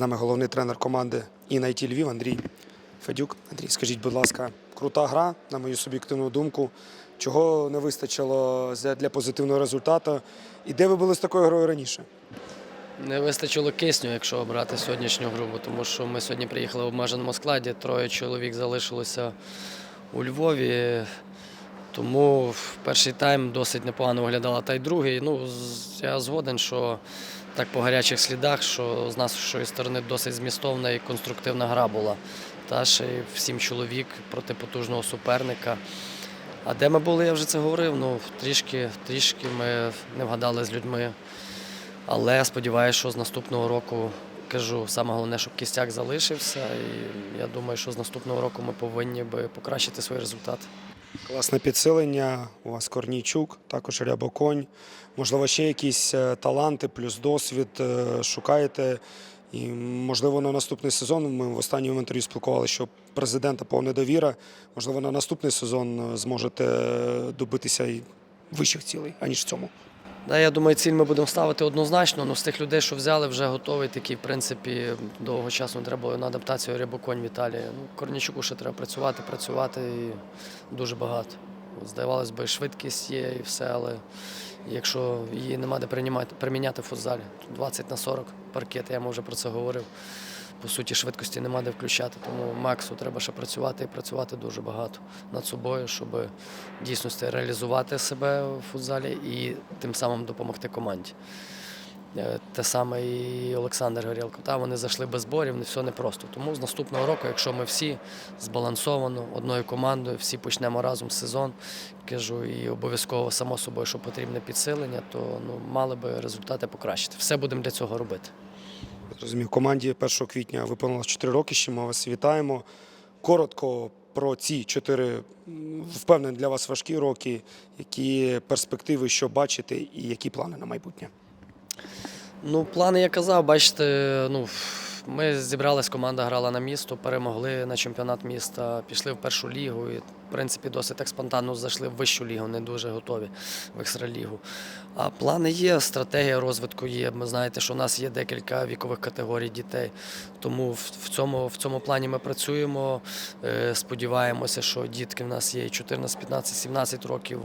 нами головний тренер команди і Львів Андрій Федюк. Андрій, скажіть, будь ласка, крута гра, на мою суб'єктивну думку. Чого не вистачило для позитивного результату? І де ви були з такою грою раніше? Не вистачило кисню, якщо обрати сьогоднішню гру, тому що ми сьогодні приїхали в обмеженому складі, троє чоловік залишилося у Львові. Тому перший тайм досить непогано виглядала, та й другий. Ну, я згоден, що так по гарячих слідах, що з нашої сторони досить змістовна і конструктивна гра була. Та ще й в чоловік проти потужного суперника. А де ми були, я вже це говорив. Ну, трішки, трішки ми не вгадали з людьми. Але сподіваюся, що з наступного року кажу, саме головне, щоб кістяк залишився. І я думаю, що з наступного року ми повинні би покращити свої результати. Класне підсилення. У вас Корнійчук, також Рябоконь. Можливо, ще якісь е, таланти, плюс досвід е, шукаєте. І, можливо, на наступний сезон ми в останньому інтерв'ю спілкувалися, що президента повна довіра. Можливо, на наступний сезон е, зможете добитися і вищих цілей, аніж в цьому. Да, я думаю, ціль ми будемо ставити однозначно. Ну, з тих людей, що взяли, вже готовий такий, в принципі, довго часу не треба на адаптацію Рябоконь Віталія. Ну, Корнічуку ще треба працювати, працювати і дуже багато. Здавалось би, швидкість є і все, але якщо її нема де приміняти в футзалі, 20 на 40 паркет, я вже про це говорив. По суті, швидкості нема де включати, тому Максу треба ще працювати і працювати дуже багато над собою, щоб в дійсності реалізувати себе в футзалі і тим самим допомогти команді. Е, Те саме і Олександр Горілко. Та вони зайшли без зборів, не все непросто. Тому з наступного року, якщо ми всі збалансовано, одною командою, всі почнемо разом сезон, кажу, і обов'язково само собою, що потрібне підсилення, то ну, мали би результати покращити. Все будемо для цього робити. Розумію, команді 1 квітня виповнилось 4 роки, ще ми вас вітаємо. Коротко про ці 4, впевнені для вас важкі роки. Які перспективи, що бачите, і які плани на майбутнє? Ну, плани я казав, бачите, ну, ми зібрались, команда грала на місто, перемогли на чемпіонат міста, пішли в першу лігу і, в принципі, досить так спонтанно зайшли в вищу лігу, не дуже готові в екстралігу. А плани є, стратегія розвитку є. Ми знаєте, що у нас є декілька вікових категорій дітей. Тому в, цьому, в цьому плані ми працюємо. Е, сподіваємося, що дітки в нас є і 14, 15, 17 років.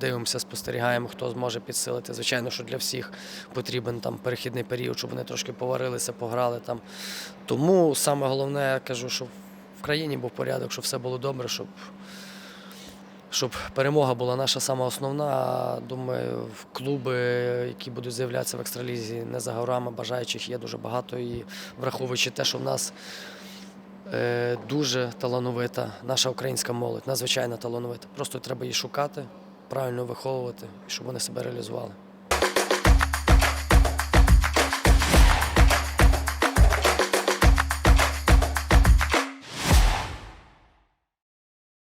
Дивимося, спостерігаємо, хто зможе підсилити. Звичайно, що для всіх потрібен там перехідний період, щоб вони трошки поварилися, пограли там. Тому саме головне, я кажу, щоб в країні був порядок, щоб все було добре, щоб, щоб перемога була наша сама основна. Думаю, в клуби, які будуть з'являтися в екстралізі, не за горами, бажаючих є дуже багато. І враховуючи те, що в нас е, дуже талановита наша українська молодь, надзвичайно талановита. Просто треба її шукати, правильно виховувати, щоб вони себе реалізували.